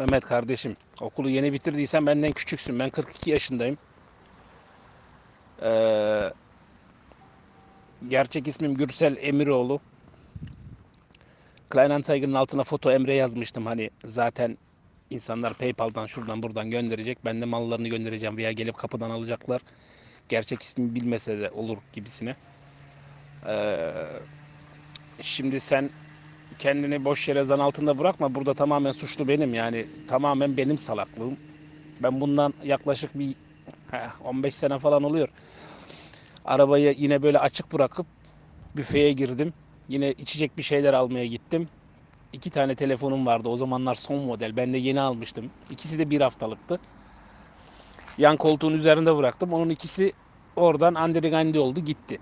Mehmet kardeşim okulu yeni bitirdiysen benden küçüksün. Ben 42 yaşındayım. Ee, gerçek ismim Gürsel Emiroğlu. Kleinanzeigen'in altına foto Emre yazmıştım. Hani zaten insanlar PayPal'dan şuradan buradan gönderecek. Ben de mallarını göndereceğim veya gelip kapıdan alacaklar. Gerçek ismimi bilmese de olur gibisine. Ee, şimdi sen kendini boş yere zan altında bırakma. Burada tamamen suçlu benim yani. Tamamen benim salaklığım. Ben bundan yaklaşık bir heh, 15 sene falan oluyor. Arabayı yine böyle açık bırakıp büfeye girdim. Yine içecek bir şeyler almaya gittim. İki tane telefonum vardı. O zamanlar son model. Ben de yeni almıştım. İkisi de bir haftalıktı. Yan koltuğun üzerinde bıraktım. Onun ikisi oradan Andrigandi oldu gitti.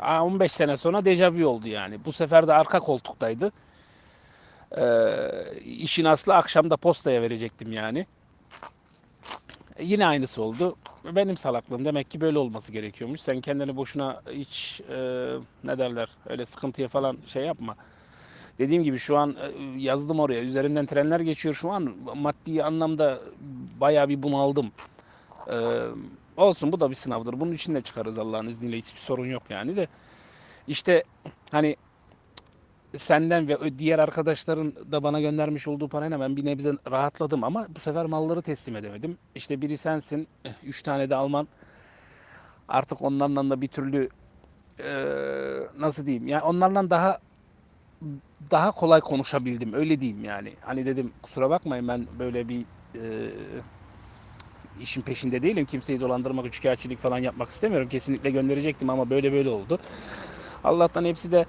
Aa, 15 sene sonra dejavu oldu yani. Bu sefer de arka koltuktaydı. Ee, işin aslı akşamda postaya verecektim yani. E, yine aynısı oldu. Benim salaklığım demek ki böyle olması gerekiyormuş. Sen kendini boşuna hiç e, ne derler öyle sıkıntıya falan şey yapma. Dediğim gibi şu an e, yazdım oraya. Üzerimden trenler geçiyor şu an. Maddi anlamda bayağı bir bunaldım. Ee, olsun bu da bir sınavdır. Bunun için de çıkarız Allah'ın izniyle. Hiçbir sorun yok yani de. İşte hani senden ve diğer arkadaşların da bana göndermiş olduğu parayla ben bir nebze rahatladım ama bu sefer malları teslim edemedim. İşte biri sensin, üç tane de Alman. Artık onlarla da bir türlü eee, nasıl diyeyim? Yani onlarla daha daha kolay konuşabildim. Öyle diyeyim yani. Hani dedim kusura bakmayın ben böyle bir eee, işin peşinde değilim. Kimseyi dolandırmak, üçkağıtçılık falan yapmak istemiyorum. Kesinlikle gönderecektim ama böyle böyle oldu. Allah'tan hepsi de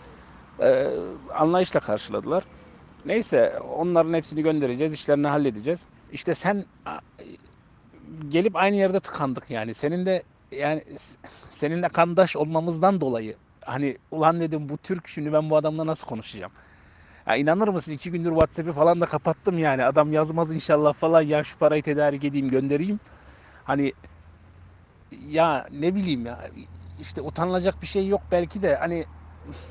e, anlayışla karşıladılar. Neyse onların hepsini göndereceğiz, işlerini halledeceğiz. İşte sen gelip aynı yerde tıkandık yani. Senin de yani seninle kandaş olmamızdan dolayı hani ulan dedim bu Türk şimdi ben bu adamla nasıl konuşacağım? Ya inanır mısın iki gündür WhatsApp'ı falan da kapattım yani. Adam yazmaz inşallah falan ya şu parayı tedarik edeyim göndereyim. Hani ya ne bileyim ya işte utanılacak bir şey yok belki de hani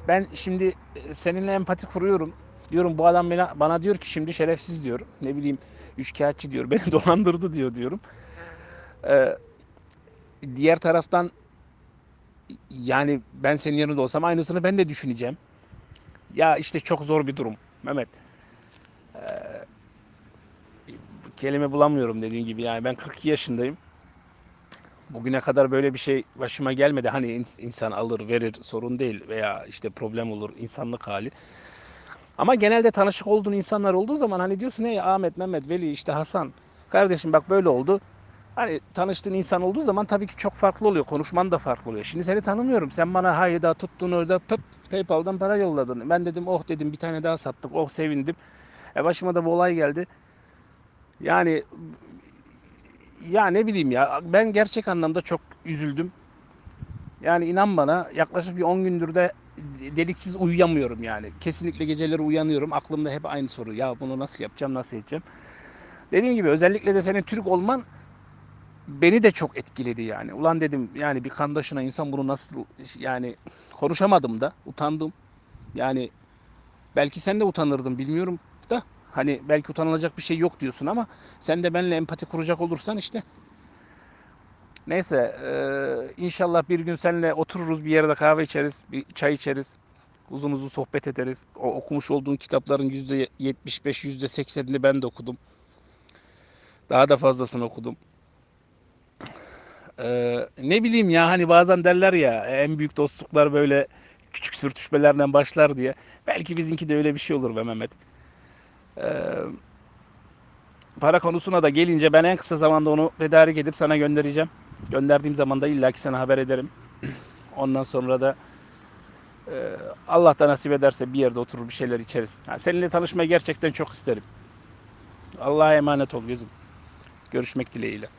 ben şimdi seninle empati kuruyorum. Diyorum bu adam bana, bana diyor ki şimdi şerefsiz diyor. Ne bileyim üçkağıtçı diyor. Beni dolandırdı diyor diyorum. Ee, diğer taraftan yani ben senin yerinde olsam aynısını ben de düşüneceğim. Ya işte çok zor bir durum Mehmet. Kelime bulamıyorum dediğim gibi yani ben 42 yaşındayım. Bugüne kadar böyle bir şey başıma gelmedi. Hani ins- insan alır verir sorun değil veya işte problem olur insanlık hali. Ama genelde tanışık olduğun insanlar olduğu zaman hani diyorsun ey Ahmet, Mehmet, Veli işte Hasan kardeşim bak böyle oldu. Hani tanıştığın insan olduğu zaman tabii ki çok farklı oluyor. Konuşman da farklı oluyor. Şimdi seni tanımıyorum. Sen bana hayda tuttun orada pıp PayPal'dan para yolladın. Ben dedim oh dedim bir tane daha sattık. Oh sevindim. E başıma da bu olay geldi. Yani ya ne bileyim ya ben gerçek anlamda çok üzüldüm. Yani inan bana yaklaşık bir 10 gündür de deliksiz uyuyamıyorum yani. Kesinlikle geceleri uyanıyorum. Aklımda hep aynı soru. Ya bunu nasıl yapacağım, nasıl edeceğim? Dediğim gibi özellikle de senin Türk olman beni de çok etkiledi yani. Ulan dedim yani bir kandaşına insan bunu nasıl yani konuşamadım da utandım. Yani belki sen de utanırdın bilmiyorum hani belki utanılacak bir şey yok diyorsun ama sen de benimle empati kuracak olursan işte Neyse, eee, inşallah bir gün seninle otururuz bir yerde kahve içeriz, bir çay içeriz. Uzun uzun sohbet ederiz. O okumuş olduğun kitapların %75, %80'ini ben de okudum. Daha da fazlasını okudum. Eee, ne bileyim ya hani bazen derler ya en büyük dostluklar böyle küçük sürtüşmelerden başlar diye. Belki bizimki de öyle bir şey olur be Mehmet. Eee, para konusuna da gelince ben en kısa zamanda onu tedarik edip sana göndereceğim. Gönderdiğim zaman da illaki sana haber ederim. Ondan sonra da e, Allah da nasip ederse bir yerde oturur bir şeyler içeriz. Ha, seninle tanışmayı gerçekten çok isterim. Allah'a emanet ol gözüm. Görüşmek dileğiyle.